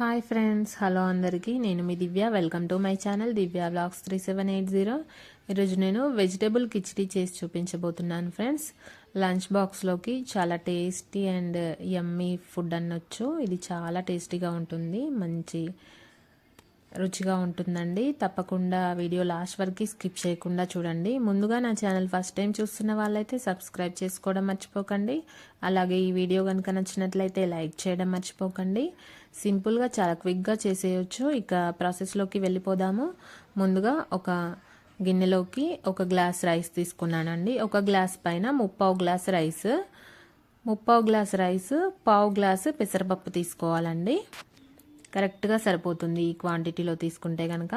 Hi friends hello అందరికీ. నేను మీ Divya. Welcome to my channel Divya blogs three seven eight zero ఈరోజు నేను vegetable khichdi చేసి చూపించబోతున్నాను ఫ్రెండ్స్ లంచ్ బాక్స్లోకి చాలా టేస్టీ అండ్ యమ్మీ ఫుడ్ అనొచ్చు. ఇది చాలా టేస్టీగా ఉంటుంది. మంచి రుచిగా ఉంటుందండి. తప్పకుండా వీడియో లాస్ట్ వరకు స్కిప్ చేయకుండా చూడండి. ముందుగా నా ఛానల్ ఫస్ట్ టైం చూస్తున్న వాళ్ళైతే సబ్స్క్రైబ్ చేసుకోవడం మర్చిపోకండి. అలాగే ఈ వీడియో కనుక నచ్చినట్లయితే లైక్ చేయడం మర్చిపోకండి. సింపుల్గా చాలా క్విక్గా చేసేయచ్చు. ఇక ప్రాసెస్లోకి వెళ్ళిపోదాము. ముందుగా ఒక గిన్నెలోకి ఒక గ్లాస్ రైస్ తీసుకున్నానండి. ఒక గ్లాస్ పైన ముప్పావు గ్లాస్ రైస్ ముప్పావు గ్లాస్ రైస్ పావు గ్లాసు పెసరపప్పు తీసుకోవాలండి. కరెక్ట్గా సరిపోతుంది ఈ క్వాంటిటీలో తీసుకుంటే కనుక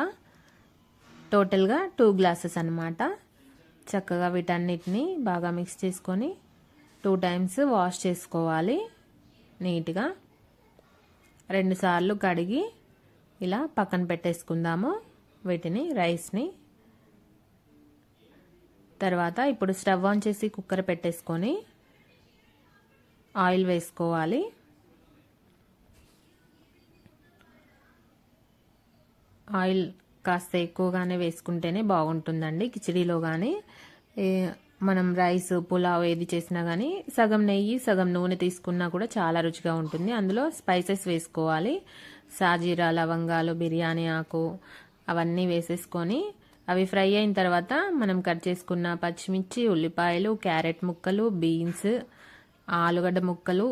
టోటల్గా టూ గ్లాసెస్ అనమాట చక్కగా వీటన్నిటిని బాగా మిక్స్ చేసుకొని టూ టైమ్స్ వాష్ చేసుకోవాలి నీట్గా. రెండుసార్లు కడిగి ఇలా పక్కన పెట్టేసుకుందాము వీటిని రైస్ని. తర్వాత ఇప్పుడు స్టవ్ ఆన్ చేసి కుక్కర్ పెట్టేసుకొని ఆయిల్ వేసుకోవాలి. ఆయిల్ కాస్త ఎక్కువగానే వేసుకుంటేనే బాగుంటుందండి. కిచడీలో కానీ మనం రైస్ పులావ్ ఏది చేసినా కానీ సగం నెయ్యి సగం నూనె తీసుకున్నా కూడా చాలా రుచిగా ఉంటుంది. అందులో స్పైసెస్ వేసుకోవాలి. సాజీరా లవంగాలు బిర్యానీ ఆకు అవన్నీ వేసేసుకొని అవి ఫ్రై అయిన తర్వాత మనం కట్ చేసుకున్న పచ్చిమిర్చి ఉల్లిపాయలు క్యారెట్ ముక్కలు బీన్స్ ఆలుగడ్డ ముక్కలు.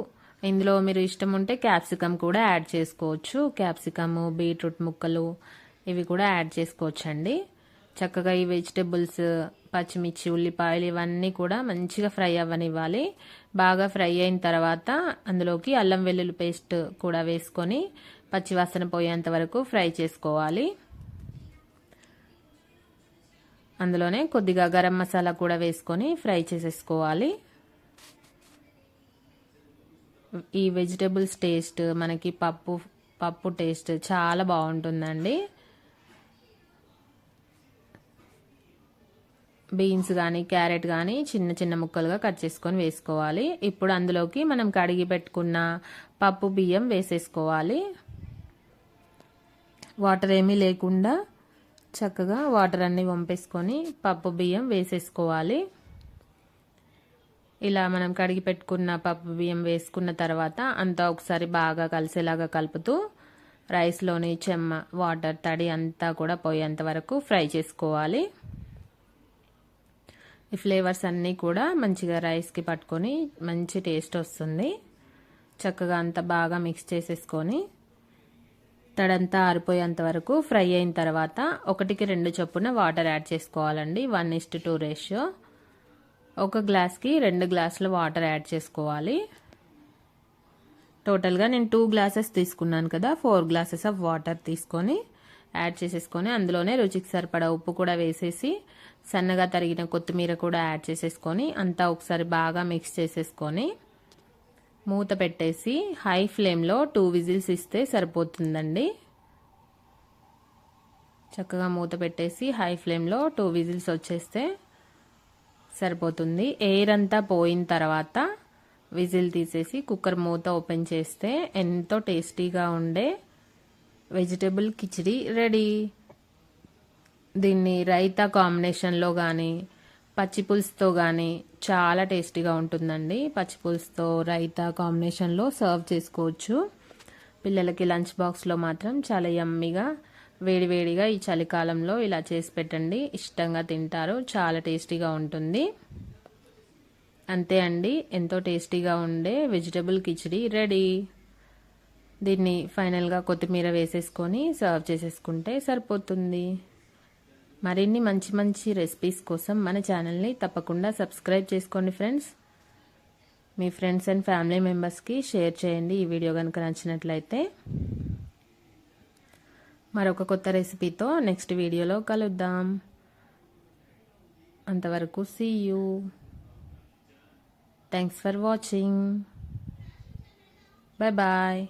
ఇందులో మీరు ఇష్టం ఉంటే క్యాప్సికమ్ కూడా యాడ్ చేసుకోవచ్చు. క్యాప్సికమ్ బీట్రూట్ ముక్కలు ఇవి కూడా యాడ్ చేసుకోవచ్చండి. చక్కగా ఈ వెజిటేబుల్స్ పచ్చిమిర్చి ఉల్లిపాయలు ఇవన్నీ కూడా మంచిగా ఫ్రై అవ్వనివ్వాలి. బాగా ఫ్రై అయిన తర్వాత అందులోకి అల్లం వెల్లుల్లి పేస్ట్ కూడా వేసుకొని పచ్చివాసన పోయేంత వరకు ఫ్రై చేసుకోవాలి. అందులోనే కొద్దిగా గరం మసాలా కూడా వేసుకొని ఫ్రై చేసేసుకోవాలి. ఈ వెజిటేబుల్స్ టేస్ట్ మనకి పప్పు పప్పు టేస్ట్ చాలా బాగుంటుందండి. బీన్స్ కానీ క్యారెట్ కానీ చిన్న చిన్న ముక్కలుగా కట్ చేసుకొని వేసుకోవాలి. ఇప్పుడు అందులోకి మనం కడిగి పెట్టుకున్న పప్పు బియ్యం వేసేసుకోవాలి. వాటర్ ఏమీ లేకుండా చక్కగా వాటర్ అన్నీ వంపేసుకొని పప్పు బియ్యం వేసేసుకోవాలి. ఇలా మనం కడిగి పెట్టుకున్న పప్పు బియ్యం వేసుకున్న తర్వాత అంతా ఒకసారి బాగా కలిసేలాగా కలుపుతూ రైస్లోని చెమ్మ వాటర్ తడి అంతా కూడా పోయేంత వరకు ఫ్రై చేసుకోవాలి. ఈ ఫ్లేవర్స్ అన్నీ కూడా మంచిగా రైస్కి పట్టుకొని మంచి టేస్ట్ వస్తుంది. చక్కగా అంత బాగా మిక్స్ చేసేసుకొని తడంతా ఆరిపోయేంత వరకు ఫ్రై అయిన తర్వాత ఒకటికి రెండు చొప్పున వాటర్ యాడ్ చేసుకోవాలండి. One is to two ratio ఒక గ్లాస్కి రెండు గ్లాసుల వాటర్ యాడ్ చేసుకోవాలి. టోటల్గా నేను టూ గ్లాసెస్ తీసుకున్నాను కదా ఫోర్ గ్లాసెస్ ఆఫ్ వాటర్ తీసుకొని యాడ్ చేసేసుకొని అందులోనే రుచికి సరిపడా ఉప్పు కూడా వేసేసి సన్నగా తరిగిన కొత్తిమీర కూడా యాడ్ చేసేసుకొని అంతా ఒకసారి బాగా మిక్స్ చేసేసుకొని మూత పెట్టేసి హై ఫ్లేమ్లో టూ విజిల్స్ ఇస్తే సరిపోతుందండి. చక్కగా మూత పెట్టేసి హై ఫ్లేమ్లో టూ విజిల్స్ వచ్చేస్తే సరిపోతుంది. ఎయిర్ అంతా పోయిన తర్వాత విజిల్ తీసేసి కుక్కర్ మూత ఓపెన్ చేస్తే ఎంతో టేస్టీగా ఉండే వెజిటేబుల్ కిచిడి రెడీ. దీన్ని రైతా కాంబినేషన్లో కానీ పచ్చిపులుసుతో కానీ చాలా టేస్టీగా ఉంటుందండి. పచ్చి పులుసుతో రైతా కాంబినేషన్లో సర్వ్ చేసుకోవచ్చు. పిల్లలకి లంచ్ బాక్స్లో మాత్రం చాలా యమ్మీగా వేడివేడిగా ఈ చలికాలంలో ఇలా చేసి పెట్టండి. ఇష్టంగా తింటారు. చాలా టేస్టీగా ఉంటుంది. అంతే అండి. ఎంతో టేస్టీగా ఉండే వెజిటబుల్ కిచిడి రెడీ. దీన్ని ఫైనల్గా కొత్తిమీర వేసేసుకొని సర్వ్ చేసేసుకుంటే సరిపోతుంది. మరిన్ని మంచి మంచి రెసిపీస్ కోసం మన ఛానల్ని తప్పకుండా సబ్స్క్రైబ్ చేసుకోండి ఫ్రెండ్స్. మీ ఫ్రెండ్స్ అండ్ ఫ్యామిలీ మెంబర్స్కి షేర్ చేయండి ఈ వీడియో కనుక నచ్చినట్లయితే. మరొక కొత్త రెసిపీతో నెక్స్ట్ వీడియోలో కలుద్దాం. అంతవరకు see you thanks for watching bye bye